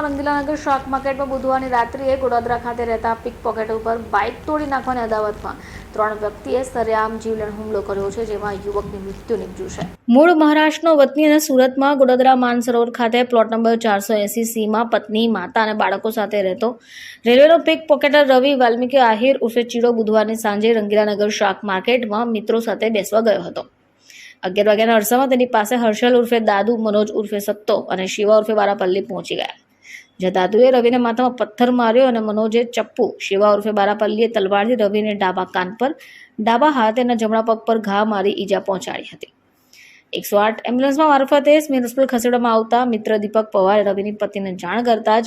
રંગીલાનગર શાક માર્કેટમાં બુધવારની રાત્રિએ ગોડોદરા ખાતે રહેતા પિક પોકેટ ઉપર બાઇક તોડી નાખવાની અદાવતમાં ત્રણ વ્યક્તિએ સરેઆમ જીવલેણ હુમલો કર્યો છે, જેમાં યુવકની મૃત્યુ નીપજ્યું છે. મૂળ મહારાષ્ટ્રનો વતની અને સુરતમાં ગોડોદરા માનસરોવર ખાતે પ્લોટ નંબર ચારસો એસી સીમાં પત્ની, માતા અને બાળકો સાથે રહેતો રેલવેનો પિક પોકેટર રવિ વાલ્મીકી આહિર ઉર્ફે ચીડો બુધવારની સાંજે રંગીલાનગર શાક માર્કેટમાં મિત્રો સાથે બેસવા ગયો હતો. અગિયાર વાગ્યાના અરસામાં તેની પાસે હર્ષલ ઉર્ફે દાદુ, મનોજ ઉર્ફે સત્તો અને શિવા ઉર્ફે બારાપલ્લી પહોંચી ગયા. જ્યાં દાદુએ રવિને માથામાં પથ્થર માર્યો અને મનોજે ચપ્પુ શિવા ઉર્ફે બારાપલ્લીએ તલવારથી રવિને ડાબા કાન પર, ડાબા હાથ અને જમણા પગ પર ઘા મારી ઈજા પહોંચાડી હતી. એકસો આઠ એમ્બ્યુલન્સમાં મારફતે હોસ્પિટલ ખસેડવામાં આવતા મિત્ર દીપક પવારે રવિની પત્નીને જાણ કરતા જ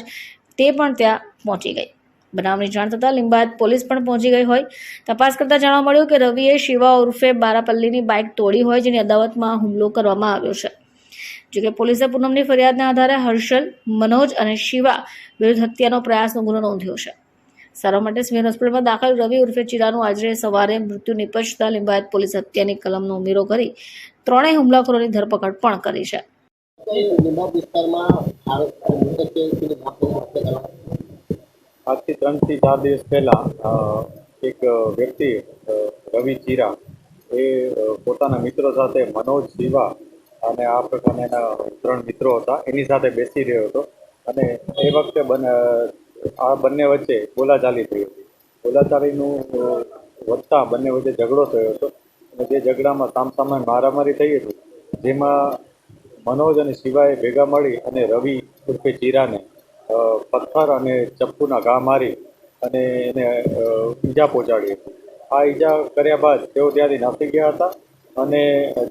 તે પણ ત્યાં પહોંચી ગઈ. બનાવની જાણ થતાં લિંબાયત પોલીસ પણ પહોંચી ગઈ હોય. તપાસ કરતાં જાણવા મળ્યું કે રવિએ શિવા ઉર્ફે બારાપલ્લીની બાઇક તોડી હોય જેની અદાવતમાં હુમલો કરવામાં આવ્યો છે. જોકે પોલીસે પૂનમની ફરિયાદના આધારે હર્ષલ મનોજ અને શિવા વિરુદ્ધ હત્યાનો પ્રયાસનો ગુનો નોંધ્યો છે. સારવાર માટે સ્મિન હોસ્પિટલમાં દાખલ રવિ ઉર્ફે ચિરાનું આજે સવારે મૃત્યુ નિપજતા લિંબાયત પોલીસ હત્યાની કલમનો ઉમેરો કરી ત્રણેય હુમલાખોરોની ધરપકડ પણ કરી છે. આજથી ત્રણથી ચાર દિવસ પહેલાં એક વ્યક્તિ રવિ ચીરા એ પોતાના મિત્રો સાથે મનોજ શિવા અને આ પ્રકારના એના ત્રણ મિત્રો હતા. એની સાથે બેસી રહ્યો હતો. અને એ વખતે બને આ બંને વચ્ચે બોલાચાલી થઈ હતી. બોલાચાલીનું વધતા બંને વચ્ચે ઝઘડો થયો હતો. અને જે ઝઘડામાં સામસામે મારામારી થઈ હતી, જેમાં મનોજ અને શિવાએ ભેગા મળી અને રવિ ઉર્ફે ચીરાને પથ્થર અને ચપ્પુના ઘા મારી અને એને ઈજા પહોંચાડી હતી. આ ઈજા કર્યા બાદ તેઓ ત્યાંથી નાસી ગયા હતા. અને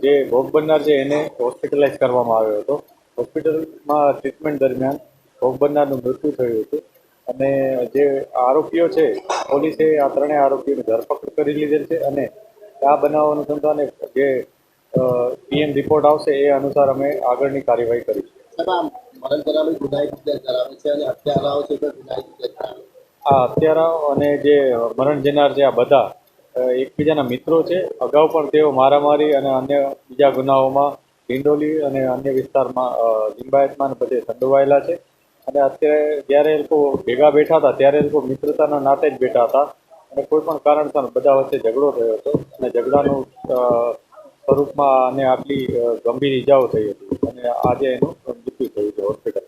જે ભોગ બનનાર છે એને હોસ્પિટલાઇઝ કરવામાં આવ્યો હતો. હોસ્પિટલમાં ટ્રીટમેન્ટ દરમિયાન ભોગ બનનારનું મૃત્યુ થયું હતું. અને જે આરોપીઓ છે પોલીસે આ ત્રણેય આરોપીઓની ધરપકડ કરી લીધેલ છે અને આ બનાવ અનુસંધાને જે પીએમ રિપોર્ટ આવશે એ અનુસાર અમે આગળની કાર્યવાહી કરીશું. આ હત્યારાઓ અને જે મરણ જનાર છે આ બધા એકબીજાના મિત્રો છે. અગાઉ પણ તેઓ મારામારી અને અન્ય બીજા ગુનાઓમાં ડિંડોલી અને અન્ય વિસ્તારમાં લિંબાયતમાં બધે સંડોવાયેલા છે. અને અત્યારે જ્યારે એ લોકો ભેગા બેઠા હતા, ત્યારે એ લોકો મિત્રતાના નાતે જ બેઠા હતા. અને કોઈ પણ કારણસર બધા વચ્ચે ઝઘડો થયો હતો. અને ઝઘડાનું સ્વરૂપમાં અને આટલી ગંભીર ઈજાઓ થઈ હતી. અને આજે એનું મૃત્યુ થયું છે હોસ્પિટલ